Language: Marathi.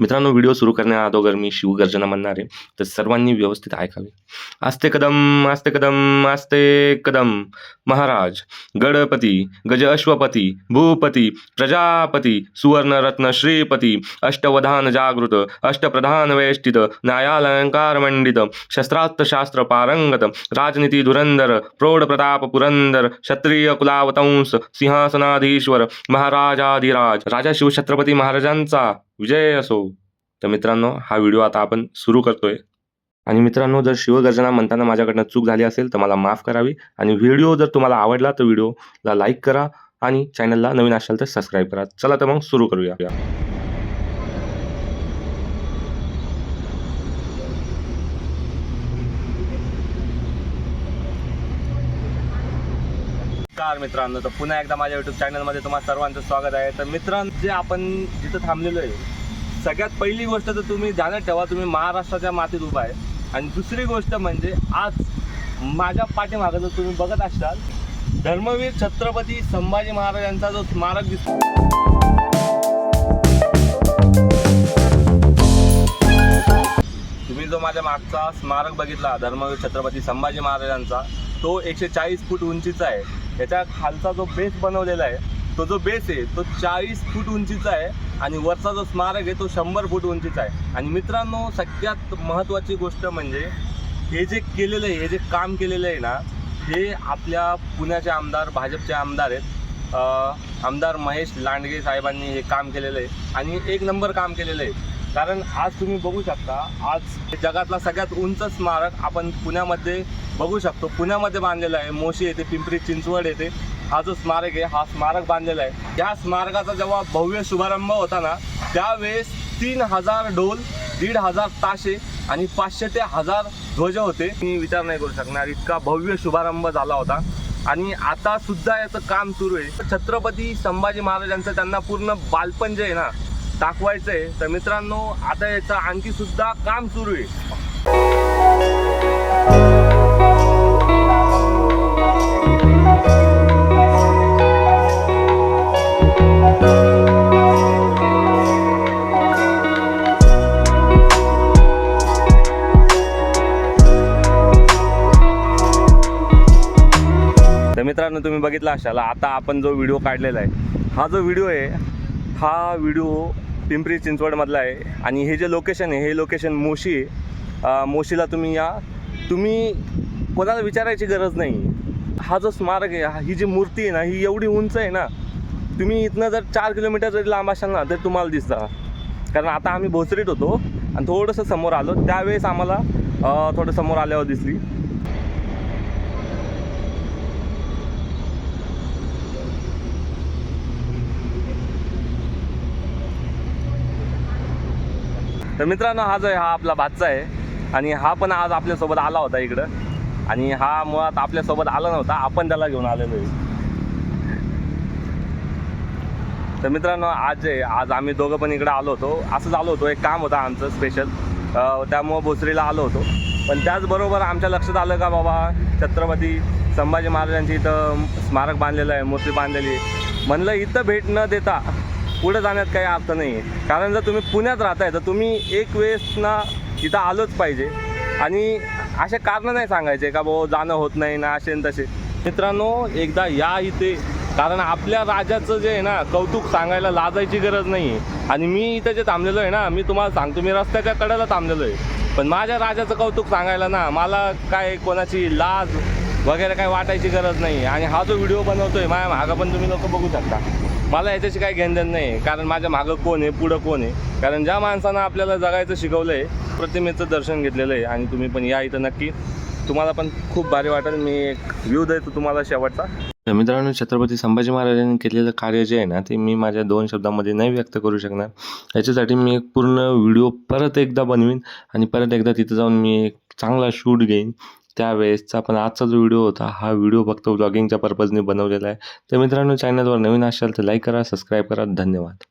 मित्रांनो व्हिडिओ सुरू करण्या अगोदर मी शिवगर्जना म्हणणार आहे तर सर्वांनी व्यवस्थित ऐकावे. आस्ते कदम आस्ते कदम आस्ते कदम महाराज गणपती गज अश्वपती भूपती प्रजापती सुवर्णरत्न श्रीपती अष्टवधान जागृत अष्टप्रधान वेष्टित न्यायालंकार मंडित शस्त्रास्त्रशास्त्र पारंगत राजनीती धुरंधर प्रौढ प्रताप पुरंदर क्षत्रिय कुलावतंस सिंहासनाधीश्वर महाराजाधिराज राजा शिवछत्रपती महाराजांचा विजय असो. तर मित्रांनो हा व्हिडिओ आता आपण सुरू करतोय. आणि मित्रांनो जर शिवगर्जना म्हणताना माझ्याकडनं चूक झाली असेल तर मला माफ करावी. आणि व्हिडिओ जर तुम्हाला आवडला तर व्हिडिओला लाईक करा. आणि चॅनलला नवीन असाल तर सबस्क्राईब करा. चला तर मग सुरू करूया. नमस्कार मित्रांनो तर पुन्हा एकदा माझ्या युट्यूब चॅनलमध्ये तुम्हाला सर्वांचं स्वागत आहे. तर मित्रांनो जे आपण जिथं थांबलेलो आहे सगळ्यात पहिली गोष्ट तर तुम्ही जाणत ठेवा तुम्ही महाराष्ट्राच्या मातीत उभा आहे. आणि दुसरी गोष्ट म्हणजे आज माझ्या पाठीमागं जर तुम्ही बघत असाल धर्मवीर छत्रपती संभाजी महाराजांचा जो स्मारक दिसतो. तुम्ही जो माझ्या मागचा स्मारक बघितला धर्मवीर छत्रपती संभाजी महाराजांचा तो एकशे चाळीस फूट उंचीचा आहे. याच्या खालचा जो बेस बनवलेला आहे तो जो बेस आहे तो चाळीस फूट उंचीचा आहे आणि वरचा जो स्मारक आहे तो शंभर फूट उंचीचा आहे. आणि मित्रांनो सगळ्यात महत्त्वाची गोष्ट म्हणजे हे जे केलेलं आहे हे जे काम केलेलं आहे ना हे आपल्या पुण्याचे आमदार भाजपचे आमदार आहेत. आमदार महेश लांडगे साहेबांनी हे काम केलेलं आहे. आणि एक नंबर काम केलेलं आहे. कारण आज तुम्ही बघू शकता आज जगातला सगळ्यात उंच स्मारक आपण पुण्यामध्ये बघू शकतो. पुण्यामध्ये बांधलेला आहे मोशी येथे पिंपरी चिंचवड येथे. हा जो स्मारक आहे हा स्मारक बांधलेला आहे. या स्मारकाचा जेव्हा भव्य शुभारंभ होता ना त्यावेळेस तीन हजार ढोल दीड हजार ताशे आणि पाचशे ते हजार ध्वज होते. मी विचार नाही करू शकणार इतका भव्य शुभारंभ झाला होता. आणि आता सुद्धा याचं काम सुरू आहे. छत्रपती संभाजी महाराजांचं त्यांना पूर्ण बालपण जे आहे ना दाखवायचं आहे तर मित्रांनो आता याचं आणखी सुद्धा काम सुरू आहे. तर मित्रांनो तुम्ही बघितला असाल आता आपण जो व्हिडिओ काढलेला आहे हा जो व्हिडिओ आहे हा व्हिडिओ पिंपरी चिंचवडमधलं आहे. आणि हे जे लोकेशन आहे हे लोकेशन मोशी आहे. मोशीला तुम्ही या. तुम्ही कोणाला विचारायची गरज नाही. हा जो स्मारक आहे हा- ही जी मूर्ती आहे ना ही एवढी उंच आहे ना तुम्ही इथनं जर चार किलोमीटर जरी लांब असाल ना तर तुम्हाला दिसतं. कारण आता आम्ही भोसरीत होतो आणि थोडंसं समोर आलो. त्यावेळेस आम्हाला थोडं समोर आल्यावर दिसली. तर मित्रांनो हा जो आहे हा आपला भातचा आहे. आणि हा पण आज आपल्यासोबत आला होता इकडं. आणि हा मुळात आपल्यासोबत आला नव्हता आपण त्याला घेऊन आलेलो आहे. तर मित्रांनो आज जे आहे, आज आम्ही दोघं पण इकडं आलो होतो. असंच आलो होतो एक काम होतं आमचं स्पेशल त्यामुळं भोसरीला आलो होतो. पण त्याचबरोबर आमच्या लक्षात आलं का बाबा छत्रपती संभाजी महाराजांची इथं स्मारक बांधलेलं आहे मूर्ती बांधलेली आहे. म्हणलं इथं भेट न देता पुढे जाण्यात काही अर्थ नाही आहे कारण जर तुम्ही पुण्यात राहताय तर तुम्ही एक वेळेस ना इथं आलोच पाहिजे. आणि असे कारणं नाही सांगायचे का भाऊ जाणं होत नाही ना असे न तसे. मित्रांनो एकदा या इथे कारण आपल्या राजाचं जे आहे ना कौतुक सांगायला लाजायची गरज नाही आहे आणि मी इथं जे थांबलेलो आहे ना मी तुम्हाला सांगतो मी रस्त्याच्या कडेला थांबलेलो आहे. पण माझ्या राजाचं कौतुक सांगायला ना मला काय कोणाची लाज वगैरे काय वाटायची गरज नाही आणि हा जो व्हिडिओ बनवतोय माझ्या मागं पण तुम्ही लोक बघू शकता. मला याच्याशी काही घेणदेण नाही कारण माझ्या मागं कोण आहे पुढं कोण आहे? कारण ज्या माणसानं आपल्याला जगायचं शिकवलं आहे प्रतिमेचं दर्शन घेतलेलं आहे आणि तुम्ही पण या इथं नक्की. तुम्हाला पण खूप भारी वाटेल. मी एक व्ह्यू देतो तुम्हाला शेवटचा. मित्रांनो छत्रपती संभाजी महाराजांनी केलेलं कार्य जे आहे ना ते मी माझ्या दोन शब्दामध्ये नाही व्यक्त करू शकणार. याच्यासाठी मी एक पूर्ण व्हिडिओ परत एकदा बनवीन आणि परत एकदा तिथं जाऊन मी एक चांगला शूट घेईन. त्यावेळेसचा पण आजचा जो व्हिडिओ होता हा व्हिडिओ फक्त व्लॉगिंगच्या पर्पजने बनवलेला आहे. तर मित्रांनो चॅनलवर नवीन असाल तर लाईक करा सबस्क्राईब करा. धन्यवाद.